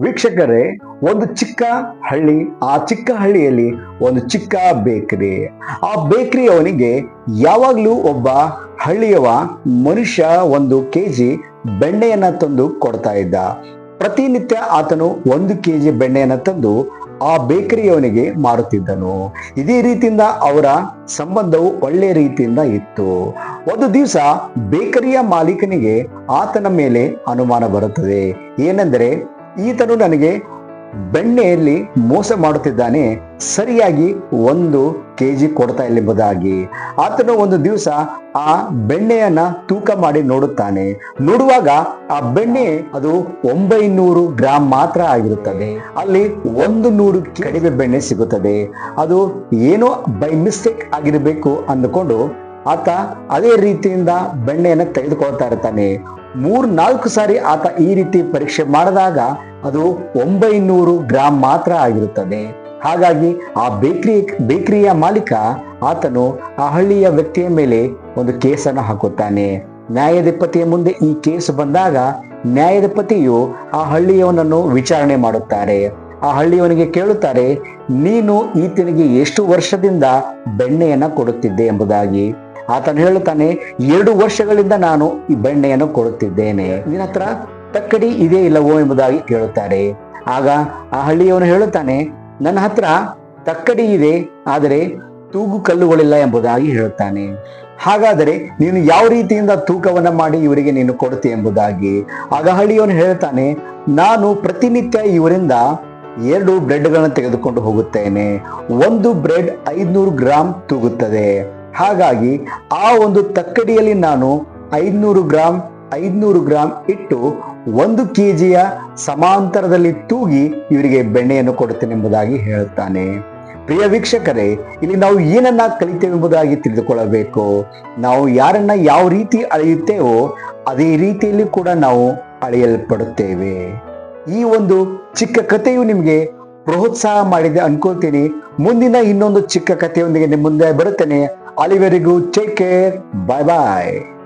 ವೀಕ್ಷಕರೇ, ಒಂದು ಚಿಕ್ಕ ಹಳ್ಳಿ, ಆ ಚಿಕ್ಕ ಹಳ್ಳಿಯಲ್ಲಿ ಒಂದು ಚಿಕ್ಕ ಬೇಕರಿ. ಆ ಬೇಕರಿ ಅವನಿಗೆ ಯಾವಾಗಲೂ ಒಬ್ಬ ಹಳ್ಳಿಯವ ಮನುಷ್ಯ ಒಂದು ಕೆಜಿ ಬೆಣ್ಣೆಯನ್ನ ತಂದು ಕೊಡ್ತಾ ಇದ್ದ. ಪ್ರತಿನಿತ್ಯ ಆತನು ಒಂದು ಕೆಜಿ ಬೆಣ್ಣೆಯನ್ನ ತಂದು ಆ ಬೇಕರಿಯವನಿಗೆ ಮಾರುತ್ತಿದ್ದನು. ಇದೇ ರೀತಿಯಿಂದ ಅವರ ಸಂಬಂಧವು ಒಳ್ಳೆ ರೀತಿಯಿಂದ ಇತ್ತು. ಒಂದು ದಿವಸ ಬೇಕರಿಯ ಮಾಲೀಕನಿಗೆ ಆತನ ಮೇಲೆ ಅನುಮಾನ ಬರುತ್ತದೆ. ಏನೆಂದರೆ ಈತನು ನನಗೆ ಬೆಣ್ಣೆಯಲ್ಲಿ ಮೋಸ ಮಾಡುತ್ತಿದ್ದಾನೆ, ಸರಿಯಾಗಿ ಒಂದು ಕೆ ಜಿ ಕೊಡ್ತಾ ಇಲ್ಲ ಎಂಬುದಾಗಿ ಆತನು ಒಂದು ದಿವಸ ಆ ಬೆಣ್ಣೆಯನ್ನ ತೂಕ ಮಾಡಿ ನೋಡುತ್ತಾನೆ. ನೋಡುವಾಗ ಆ ಬೆಣ್ಣೆ ಅದು ಒಂಬೈನೂರು ಗ್ರಾಮ್ ಮಾತ್ರ ಆಗಿರುತ್ತದೆ. ಅಲ್ಲಿ ಒಂದು ನೂರು ಕಡಿಮೆ ಬೆಣ್ಣೆ ಸಿಗುತ್ತದೆ. ಅದು ಏನೋ ಬೈ ಮಿಸ್ಟೇಕ್ ಆಗಿರಬೇಕು ಅಂದುಕೊಂಡು ಆತ ಅದೇ ರೀತಿಯಿಂದ ಬೆಣ್ಣೆಯನ್ನು ತೆಗೆದುಕೊಳ್ತಾ ಇರ್ತಾನೆ. ಮೂರ್ ನಾಲ್ಕು ಸಾರಿ ಆತ ಈ ರೀತಿ ಪರೀಕ್ಷೆ ಮಾಡಿದಾಗ ಅದು ಒಂಬೈನೂರು ಗ್ರಾಂ ಮಾತ್ರ ಆಗಿರುತ್ತದೆ. ಹಾಗಾಗಿ ಆ ಬೇಕರಿ, ಬೇಕರಿಯ ಮಾಲೀಕ ಆತನು ಆ ಹಳ್ಳಿಯ ವ್ಯಕ್ತಿಯ ಮೇಲೆ ಒಂದು ಕೇಸನ್ನು ಹಾಕುತ್ತಾನೆ. ನ್ಯಾಯಾಧಿಪತಿಯ ಮುಂದೆ ಈ ಕೇಸ್ ಬಂದಾಗ ನ್ಯಾಯಾಧಿಪತಿಯು ಆ ಹಳ್ಳಿಯವನನ್ನು ವಿಚಾರಣೆ ಮಾಡುತ್ತಾರೆ. ಆ ಹಳ್ಳಿಯವನಿಗೆ ಕೇಳುತ್ತಾರೆ, ನೀನು ಈತನಿಗೆ ಎಷ್ಟು ವರ್ಷದಿಂದ ಬೆಣ್ಣೆಯನ್ನು ಕೊಡುತ್ತಿದ್ದೆ ಎಂಬುದಾಗಿ. ಆತನು ಹೇಳುತ್ತಾನೆ, ಎರಡು ವರ್ಷಗಳಿಂದ ನಾನು ಈ ಬೆಣ್ಣೆಯನ್ನು ಕೊಡುತ್ತಿದ್ದೇನೆ. ನಿನ್ನ ಹತ್ರ ತಕ್ಕಡಿ ಇದೇ ಇಲ್ಲವೋ ಎಂಬುದಾಗಿ ಕೇಳುತ್ತಾರೆ. ಆಗ ಆ ಹಳ್ಳಿಯವನು ಹೇಳುತ್ತಾನೆ, ನನ್ನ ಹತ್ರ ತಕ್ಕಡಿ ಇದೆ, ಆದರೆ ತೂಗು ಕಲ್ಲುಗಳಿಲ್ಲ ಎಂಬುದಾಗಿ ಹೇಳುತ್ತಾನೆ. ಹಾಗಾದರೆ ನೀನು ಯಾವ ರೀತಿಯಿಂದ ತೂಕವನ್ನ ಮಾಡಿ ಇವರಿಗೆ ನೀನು ಕೊಡುತ್ತೆ ಎಂಬುದಾಗಿ? ಆಗ ಹಳ್ಳಿಯವನು ಹೇಳ್ತಾನೆ ನಾನು ಪ್ರತಿನಿತ್ಯ ಇವರಿಂದ ಎರಡು ಬ್ರೆಡ್ಗಳನ್ನು ತೆಗೆದುಕೊಂಡು ಹೋಗುತ್ತೇನೆ. ಒಂದು ಬ್ರೆಡ್ ಐದುನೂರು ಗ್ರಾಮ್ ತೂಗುತ್ತದೆ. ಹಾಗಾಗಿ ಆ ಒಂದು ತಕ್ಕಡಿಯಲ್ಲಿ ನಾನು ಐದುನೂರು ಗ್ರಾಮ್ ಐದುನೂರು ಗ್ರಾಮ್ ಇಟ್ಟು ಒಂದು ಕೆಜಿಯ ಸಮಾಂತರದಲ್ಲಿ ತೂಗಿ ಇವರಿಗೆ ಬೆಣ್ಣೆಯನ್ನು ಕೊಡುತ್ತೇನೆ ಎಂಬುದಾಗಿ ಹೇಳುತ್ತಾನೆ ಪ್ರಿಯ ವೀಕ್ಷಕರೇ, ಇಲ್ಲಿ ನಾವು ಏನನ್ನ ಕಲಿತೇವೆ ಎಂಬುದಾಗಿ ತಿಳಿದುಕೊಳ್ಳಬೇಕು. ನಾವು ಯಾರನ್ನ ಯಾವ ರೀತಿ ಅಳೆಯುತ್ತೇವೋ ಅದೇ ರೀತಿಯಲ್ಲಿ ಕೂಡ ನಾವು ಅಳೆಯಲ್ಪಡುತ್ತೇವೆ. ಈ ಒಂದು ಚಿಕ್ಕ ಕಥೆಯು ನಿಮಗೆ ಪ್ರೋತ್ಸಾಹ ಮಾಡಿದೆ ಅನ್ಕೋತೀನಿ ಮುಂದಿನ ಇನ್ನೊಂದು ಚಿಕ್ಕ ಕಥೆಯೊಂದಿಗೆ ನಿಮ್ಮ ಮುಂದೆ ಬರುತ್ತೇನೆ. ಅಲ್ಲಿವರೆಗೂ ಟೇಕ್ ಕೇರ್ ಬಾಯ್ ಬಾಯ್